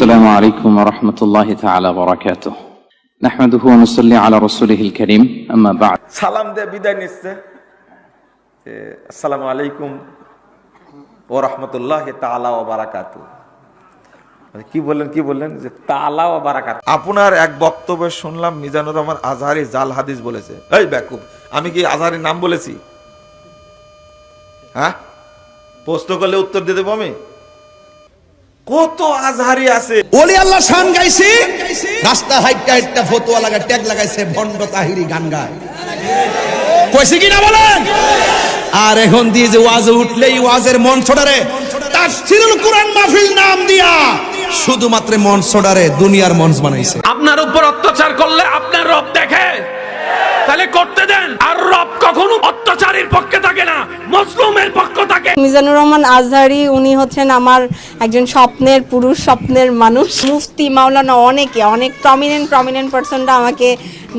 السلام عليكم ورحمة الله تعالى وبركاته نحمده ونصلي على رسوله الكريم أما بعد সালাম দিয়ে বিদায় নিচ্ছে যে, আসসালামু আলাইকুম ও রহমতুল্লাহ তালা ও বারাকাতু মানে কি বললেন কি বললেন যে তালা ও বারাকাত আপনার এক বক্তব্য শুনলাম মিজানুর রহমান আজহারি জাল হাদিস বলেছে এই ব্যাকুব আমি কি আজহারির নাম বলেছি হ্যাঁ প্রশ্ন করলে উত্তর দিয়ে দেবো আমি কত আজহারি আছে। ওলি আল্লাহ শান গাইছি রাস্তা হাইটটা হাইটটা ফতোয়া লাগা ট্যাগ লাগাইছে ভন্ড তাহিরি গান গায়। কইছে কি না বলেন? আর এখন দিয়ে যে ওয়াজে উঠলেই ওয়াজের মন ছোড়ারে তাফসিরুল কোরআন মাহফিল নাম দিয়া শুধুমাত্র মন ছোড়ারে দুনিয়ার মঞ্চ বানাইছে। আপনার উপর অত্যাচার করলে আপনার রব দেখে। তাহলে করতে দেন। আর রব কখনো অত্যাচারীর পক্ষে থাকে না মজলুমের পক্ষে থাকে। মিজানুর রহমান আজহারি, উনি হচ্ছেন আমার একজন স্বপ্নের পুরুষ, স্বপ্নের মানুষ। মুফতি মাওলানা অনেকে, অনেক প্রমিনেন্ট প্রমিনেন্ট পার্সনরা আমাকে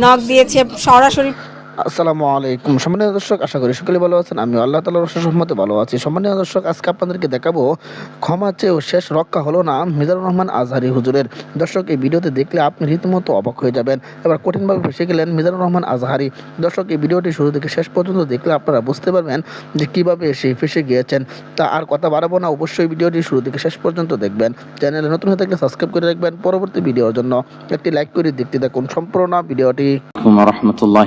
নক দিয়েছে সরাসরি আসসালামু আলাইকুম। সম্মানীয় দর্শক, আশা করি সকলে ভালো আছেন। আমি আল্লাহ তালা তালার সম্মতে ভালো আছি। সম্মানীয় দর্শক, আজকে আপনাদেরকে দেখাবো, ক্ষমা চেয়েও শেষ রক্ষা হলো না মিজানুর রহমান আজহারি হুজুরের। দর্শক, এই ভিডিওতে দেখলে আপনি রীতিমতো অবাক হয়ে যাবেন। এবার কঠিনভাবে ফেসে গেলেন মিজানুর রহমান আজহারি। দর্শক, এই ভিডিওটি শুরু থেকে শেষ পর্যন্ত দেখলে আপনারা বুঝতে পারবেন যে কীভাবে সে ফেসে গিয়েছেন। তা আর কথা বাড়াবো না, অবশ্যই ভিডিওটি শুরু থেকে শেষ পর্যন্ত দেখবেন। চ্যানেলে নতুন হয়ে থাকলে সাবস্ক্রাইব করে রাখবেন পরবর্তী ভিডিওর জন্য। একটি লাইক করে দেখতে দেখুন সম্পূর্ণ ভিডিওটি। রহমতুল্লাহ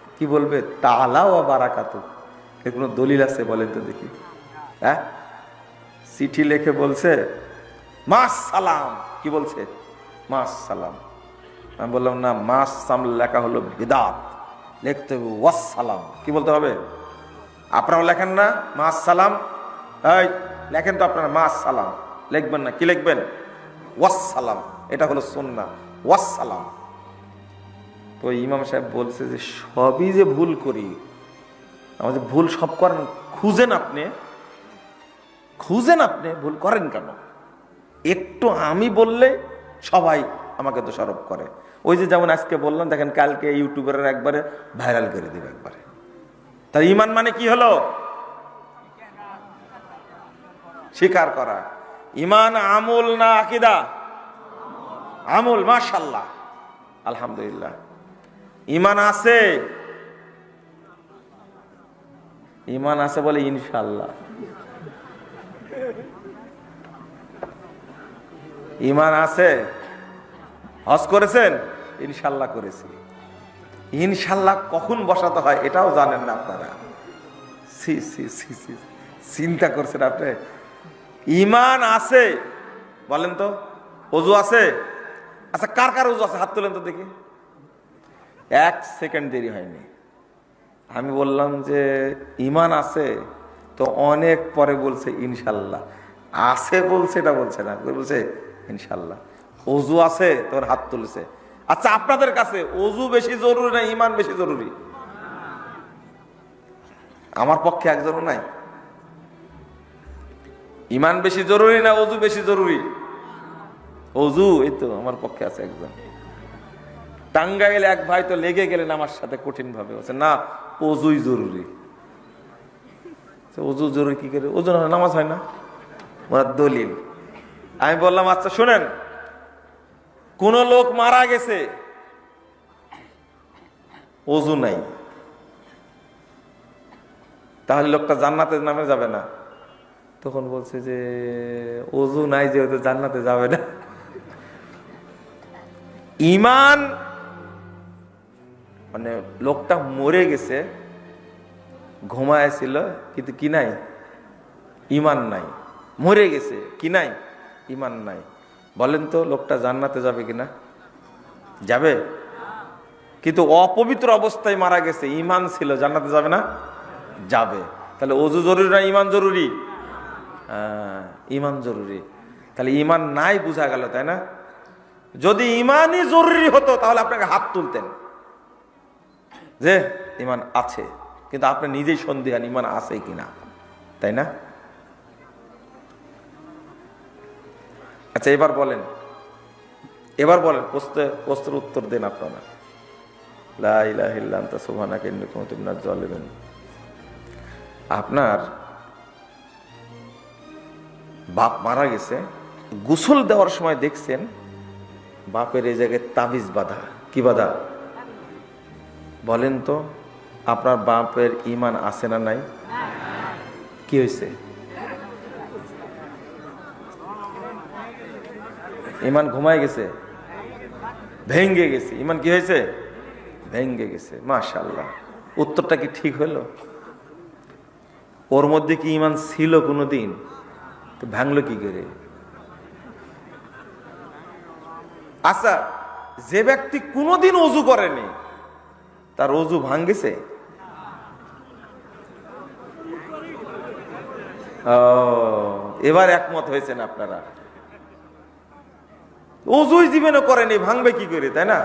কি বলবে? তালা ও বারাকাতু এর কোনো দলিল আছে বলেন তো দেখি। হ্যাঁ? চিঠি লিখে বলছে মাস সালাম কি বলছে? মাস সালাম আমি বললাম, না মাস সাম লেখা হলো বিদাত। লিখতে হবে ওয়াস সালাম কি বলতে হবে? আপনারাও লেখেন না মাস সালাম এই, লেখেন তো আপনারা মাস সালাম লিখবেন না, কি লিখবেন? ওয়াস সালাম এটা হলো সুন্না ওয়াস সালাম তো ইমাম সাহেব বলছে যে, সবই যে ভুল করি, আমাদের ভুল সব করেন, খুঁজেন আপনি। খুঁজেন আপনি, ভুল করেন কেন? একটু আমি বললে সবাই আমাকে দোষারোপ করে। ওই যে যেমন আজকে বললাম, দেখেন কালকে ইউটিউবের একবারে ভাইরাল করে দেবে একবারে। তার ইমান মানে কি হলো? স্বীকার করা। ইমান, আমল না আকিদা? আমল মাশাল্লাহ আলহামদুলিল্লাহ। ইমান আছে? ইমান আছে বলে ইনশাল্লাহ ইমান আছে? হজ করেছেন? ইনশাল্লাহ করেছি। ইনশাল্লাহ কখন বসাতে হয় এটাও জানেন না আপনারা। চিন্তা করছেন আপনি? ইমান আছে? বলেন তো। অজু আছে? আচ্ছা কার কার অজু আছে? হাত তোলেন তো দেখি। এক সেকেন্ড দেরি হয়নি। আমি বললাম যে, ইমান আছে, তো অনেক পরে বলছে ইনশাল্লাহ। আছে বলছে, এটা বলছে না। বলছে, ইনশাল্লাহ। অজু আছে, তোর হাত তুলেছে। আচ্ছা আপনাদের কাছে অজু বেশি জরুরি না ইমান বেশি জরুরি? আমার পক্ষে একজনও নাই। ইমান বেশি জরুরি না অজু বেশি জরুরি? অজু, এই তো, আমার পক্ষে আছে একজন। টাঙ্গাইলে এক ভাই তো লেগে গেলেন আমার সাথে কঠিন ভাবে বলছে, না অজুই জরুরি। অজু জরুরি কি করে? ওজন নামাজ হয় না? ওরা দলিল। আমি বললাম আচ্ছা শোনেন, কোন লোক মারা গেছে, অজু নাই। তাহলে লোকটা জান্নাতে নামে যাবে না। তখন বলছে যে, অজু নাই, যেহেতু জান্নাতে যাবে না। ইমান মানে লোকটা মরে গেছে ঘুমায় ছিল কিন্তু কি নাই? ইমান নাই। মরে গেছে কি নাই? ইমান নাই। বলেন তো লোকটা জান্নাতে যাবে কিনা? যাবে? কিন্তু অপবিত্র অবস্থায় মারা গেছে ইমান ছিল জান্নাতে যাবে না? যাবে। তাহলে অজু জরুরি না ইমান জরুরি? হ্যাঁ, ইমান জরুরি। তাহলে ইমান নাই বোঝা গেল তাই না? যদি ইমানই জরুরি হতো তাহলে আপনাকে হাত তুলতেন। যে, ইমান আছে, কিন্তু আপনি নিজেই সন্দেহান ইমান আছে কিনা, তাই না? আচ্ছা এবার বলেন এবার বলেন প্রশ্নের প্রশ্নের উত্তর দেন আপনারা। লা ইলাহা ইল্লা আনতা সুবহানাকা ইন্নী কুনতু আপনার বাপ মারা গেছে, গোসল দেওয়ার সময় দেখছেন, বাপের এই জায়গায় তাবিজ বাঁধা। কি বাঁধা? বলেন তো, আপনার বাপের ইমান আছে না নাই? কি হয়েছে? ইমান ঘুমায় গেছে? ভেঙ্গে গেছে। ইমান কি হয়েছে? ভেঙ্গে গেছে। মাশাল্লাহ উত্তরটা কি ঠিক হলো? ওর মধ্যে কি ইমান ছিল কোনোদিন? তো ভাঙলো কি করে? আচ্ছা যে ব্যক্তি কোনোদিন অজু করেনি তার অজু ভাঙ্গেছে? এবার একমত হয়েছেন আপনারা। অজুই জীবনে করেনি, ভাঙবে কি করে, তাই না?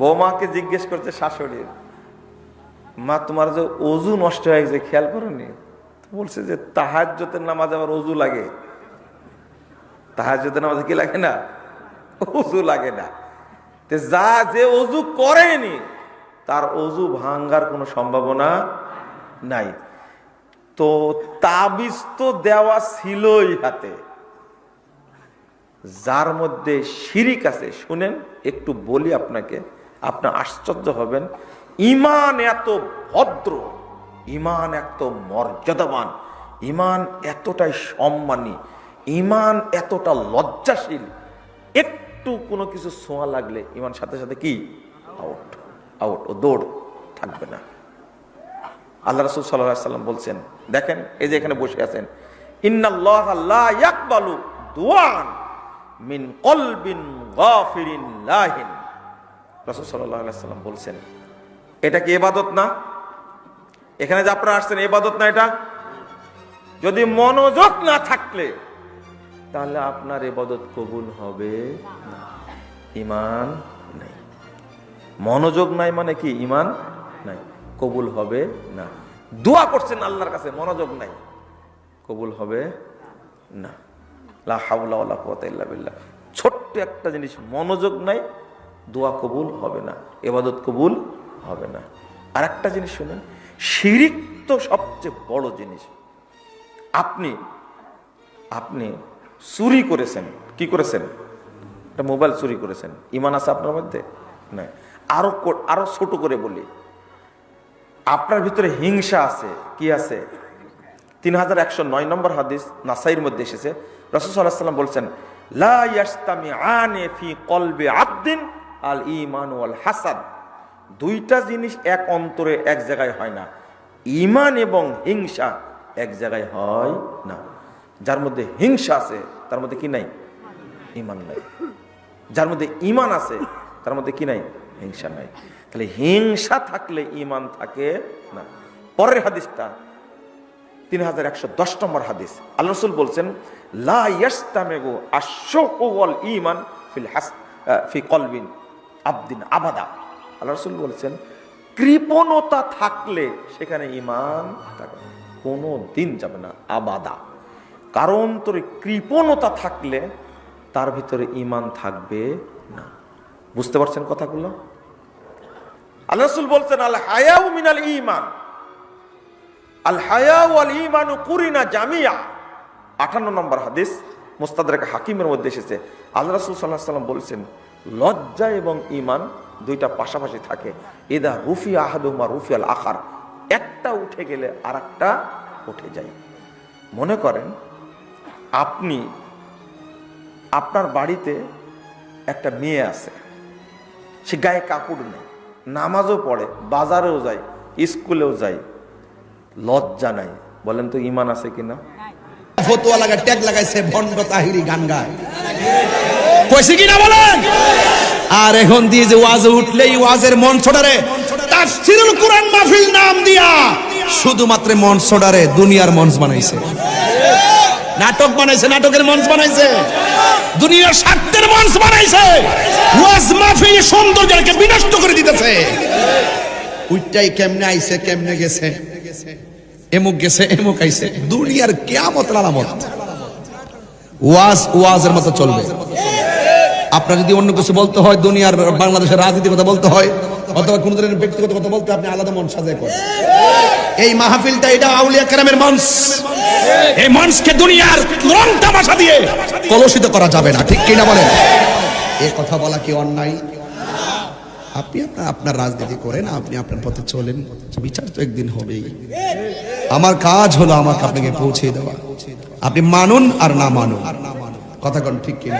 বৌমাকে জিজ্ঞেস করছে শাশুড়ির, মা, তোমার যে অজু নষ্ট হয়ে গেছে, খেয়াল করনি? বলছে যে তাহাজ্যতের নামাজ আবার অজু লাগে। তাহাজ্যতের নামাজে কি লাগে না? অজু লাগে না। যা যে অজু করেনি, তার অজু ভাঙ্গার কোনো সম্ভাবনা নাই। তো তাবিজ তো দেওয়া ছিলই হাতে। যার মধ্যে শিরিক আছে, শুনেন, একটু বলি আপনাকে আপনার আশ্চর্য হবেন। ইমান এত ভদ্র ইমান এত মর্যাদাবান ইমান এতটাই সম্মানী ইমান এতটা লজ্জাশীল, একটু কোনো কিছু ছোঁয়া লাগলে ইমান সাথে সাথে কি? আউট আউট ও দৌড় থাকবে না। আল্লাহ রসুল সাল্লাহ সাল্লাম বলছেন, দেখেন, এই যে এখানে বসে আছেন মিন কলবিন গাফিরিন লাহিন। রাসূল আলাইহি সাল্লাম বলছেন, এটা কি ইবাদত না? এখানে যে আপনারা আসছেন, ইবাদত না এটা? যদি মনোযোগ না থাকলে তাহলে আপনার এবাদত কবুল হবে না। ইমান নাই। মনোযোগ নাই মানে কি? ইমান নাই। কবুল হবে না। দোয়া করছেন আল্লাহর কাছে, মনোযোগ নাই। কবুল হবে না। ছোট্ট একটা জিনিস, মনোযোগ নাই, দোয়া কবুল হবে না। এবাদত কবুল হবে না। আর একটা জিনিস শুনেন, শিরিক তো সবচেয়ে বড় জিনিস। আপনি আপনি চুরি করেছেন। কি করেছেন? একটা মোবাইল চুরি করেছেন। ইমান আছে আপনার মধ্যে? না আরও আরও ছোট করে বলি। আপনার ভিতরে হিংসা আছে। কি আছে? তিন হাজার একশো নয় নম্বর হাদিস নাসাইর মধ্যে এসেছে। বলছেন ফি কলবে আবদিন আল ইমান হাসাদ দুইটা জিনিস এক অন্তরে এক জায়গায় হয় না। ইমান এবং হিংসা এক জায়গায় হয় না। যার মধ্যে হিংসা আছে, তার মধ্যে কি নাই? ইমান নাই। যার মধ্যে ইমান আছে, তার মধ্যে কি নাই? হিংসা নাই। তাহলে হিংসা থাকলে ইমান থাকে না। পরের হাদিসটা, তিন হাজার একশো দশ নম্বর হাদিস। আল্লাহ রসুল বলছেন ইমান ফিল ফি আবদিন আবাদা। আল্লাহ রসুল বলছেন, কৃপণতা থাকলে সেখানে ইমান থাকবে কোনো দিন যাবে না আবাদা। কারণ তোর কৃপণতা থাকলে তার ভিতরে ইমান থাকবে না। বুঝতে পারছেন কথাগুলো? আল্লাহ বলছেন, আল হায়াউ মিনাল ইমান আল হায়া ওয়াল ইমানু কুরিনা জামিয়া। আটান্ন নম্বর হাদিস মুস্তাদরাক হাকিমের মধ্যে এসেছে। আল্লাহ রাসূল আলাইহি সাল্লাম বলেছেন, লজ্জা এবং ইমান দুইটা পাশাপাশি থাকে। এদা রুফি আহাদুমা রুফি আল আখার। একটা উঠে গেলে আর উঠে যায়। মনে করেন আপনি আপনার বাড়িতে একটা মেয়ে আছে। সে গায়ে কাপড় নেই নামাজও পড়ে বাজারেও যায় স্কুলেও যায় লজ্জা নাই। বলেন তো ইমান আছে কিনা? ফতুয়া লাগা ট্যাগ লাগাইছে ভণ্ড তাহিরি গান গায়। কইছে কি না বলেন? আর এখন দিয়ে যে ওয়াজ উঠলেই ওয়াজের মন মঞ্চটারে তাফসিরুল কোরআন মাহফিল নাম দিয়া শুধুমাত্র মঞ্চটারে দুনিয়ার মঞ্চ বানাইছে। নাটক বানাইছে, নাটকের মঞ্চ বানাইছে। দুনিয়ার স্বার্থের মঞ্চ বানাইছে। ওয়াজ মাহফিল সৌন্দর্যকে বিনষ্ট করে দিতেছে। উইটাই কেমনে আইছে, কেমনে গেছে? এমুক গেছে, এমুক আইছে। দুনিয়ার কিয়ামত আলামত। ওয়াজ ওয়াজের মতো চলবে। আপনার যদি অন্য কিছু বলতে হয়, দুনিয়ার বাংলাদেশের রাজনীতির কথা বলতে হয় অথবা কোন ধরনের ব্যক্তিগত কথা বলতে আপনি আলাদা মন সাজায় করেন। এই মাহফিলটা এটা আউলিয়া কেরামের মঞ্চ। এই মঞ্চকে দুনিয়ার রং তামাশা দিয়ে কলুষিত করা যাবে না, ঠিক কিনা বলেন? এই কথা বলা কি অন্যায়? আপনি আপনার আপনার রাজনীতি করেন, আপনি আপনার পথে চলেন। বিচার তো একদিন হবেই। আমার কাজ হলো আমাকে আপনাকে পৌঁছে দেওয়া। আপনি মানুন আর না মানুন। কথা কোন ঠিক কিনা?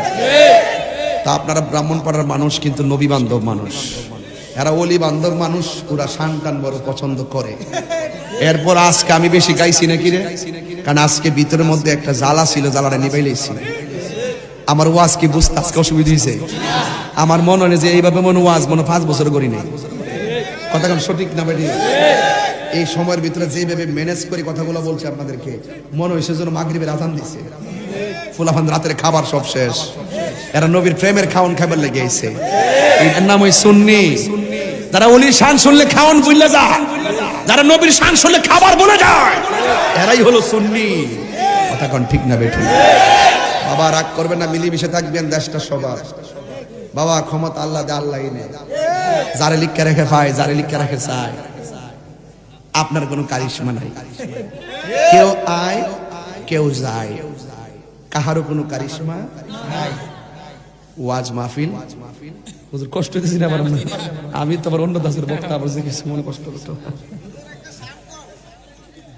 তা আপনারা ব্রাহ্মণ পাড়ার মানুষ, কিন্তু নবী বান্ধব মানুষ। এরা অলি বান্ধব মানুষ ওরা শান টান বড় পছন্দ করে। এরপর আজকে আমি বেশি গাইছি নাকি রে? কারণ আজকে ভিতরের মধ্যে একটা জ্বালা ছিল, জ্বালাটা নিবাইলেছি আমার ওয়াজ কি বুঝতে আজকে অসুবিধা হয়েছে আমার মনে হয় যে এইভাবে মনে ওয়াজ, মনে পাঁচ বছর করি নাই। কথা সঠিক না বেটি এই সময়ের ভিতরে যেভাবে ম্যানেজ করে কথাগুলো বলছে আপনাদেরকে, মনে হয়েছে যেন মাগরিবের আজান দিছে। ফুলাফান রাতের খাবার সব শেষ। এরা নবীর প্রেমের খাওয়ান খাবার লেগে আইছে। এটার নাম ওই সুন্নি। যারা অলির শান শুনলে খাওয়ান বুঝলে যায়। যারা নবীর শান শুনলে খাবার বলে যায়। এরাই হলো সুন্নি। কথা কোন ঠিক না বেঠি? বাবা রাগ করবেন না, মিলিমিশে থাকবেন দেশটা সবার। বাবা ক্ষমতা আল্লাহ দে আল্লাহ নে যারে লিখকে রেখে পায়, যারে লিখকে রেখে চায়। আপনার কোনো কারিশমা নাই। কেউ আয়, কেউ যায়। কাহারও কোনো কারিশমা নাই। ওয়াজ মাহফিল। হুজুর কষ্ট দিছি না আমরা। আমি তো আবার অন্য দাসের বক্তা আবার যে কিছু মনে কষ্ট করতো।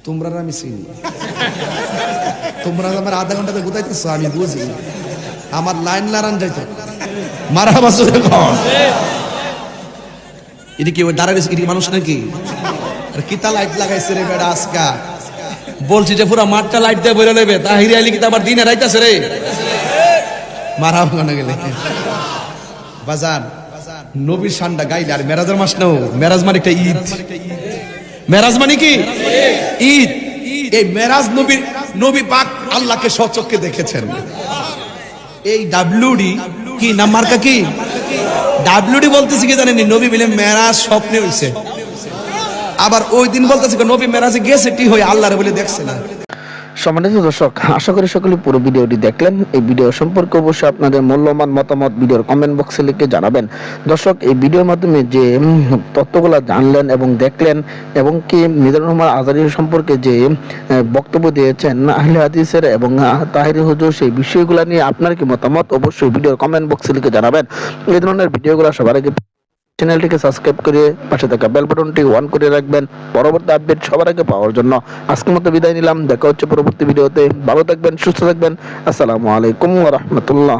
তোমরা আমি চিনি। তোমরা আমার আধা ঘন্টাতে গুতাইতেছো আমি বুঝি। আমার লাইন লারান যাইতো। মারা বাসুর এটা কি ওই দাঁড়ায় এটা মানুষ নাকি? আর কিতা লাইট লাগাইছে রে বেড়া আজকা? বলছি যে পুরো মাঠটা লাইট দিয়ে বলে নেবে তা হিরে আইলি কিতা আবার দিনে রাইতাছে রে? মারা ভাঙানো গেলে? বাজান নবীর সান্ডা গাইলে আর মেরাজের মাস নাও। মেরাজ মানে একটা ঈদ। মেরাজ মানে কি? ঈদ। এই মেরাজ নবীর নবী পাক আল্লাহকে সচক্ষে দেখেছেন। এই ডাব্লিউডি কি নাম মার্কা কি? ডাব্লিউডি বলতেছি কি জানেন নবী বলে মেরাজ স্বপ্নে হইছে। আবার ওই দিন বলতেছে নবী মেরাজে গেছে টি হয়ে আল্লাহর বলে দেখছে না। সম্মানিত দর্শক, আশা করি সকলে পুরো ভিডিওটি দেখলেন। এই ভিডিও সম্পর্কে অবশ্যই আপনাদের মূল্যবান মতামত ভিডিওর কমেন্ট বক্সে লিখে জানাবেন। দর্শক, এই ভিডিওর মাধ্যমে যে তথ্যগুলো জানলেন এবং দেখলেন এবং কি মিজানুর রহমান আজারি সম্পর্কে যে বক্তব্য দিয়েছেন, আহলে হাদিসের এবং তাহিরি হুজুর, সেই বিষয়গুলো নিয়ে আপনার কি মতামত, অবশ্যই ভিডিওর কমেন্ট বক্সে লিখে জানাবেন। এই ধরনের ভিডিওগুলো সবার আগে চ্যানেলটিকে সাবস্ক্রাইব করে পাশে থাকা বেল বাটনটি অন করে রাখবেন। পরবর্তী আপডেট সবার আগে পাওয়ার জন্য আজকের মতো বিদায় নিলাম। দেখা হচ্ছে পরবর্তী ভিডিওতে। ভালো থাকবেন, সুস্থ থাকবেন। আসসালামু আলাইকুম রাহমাতুল্লাহ।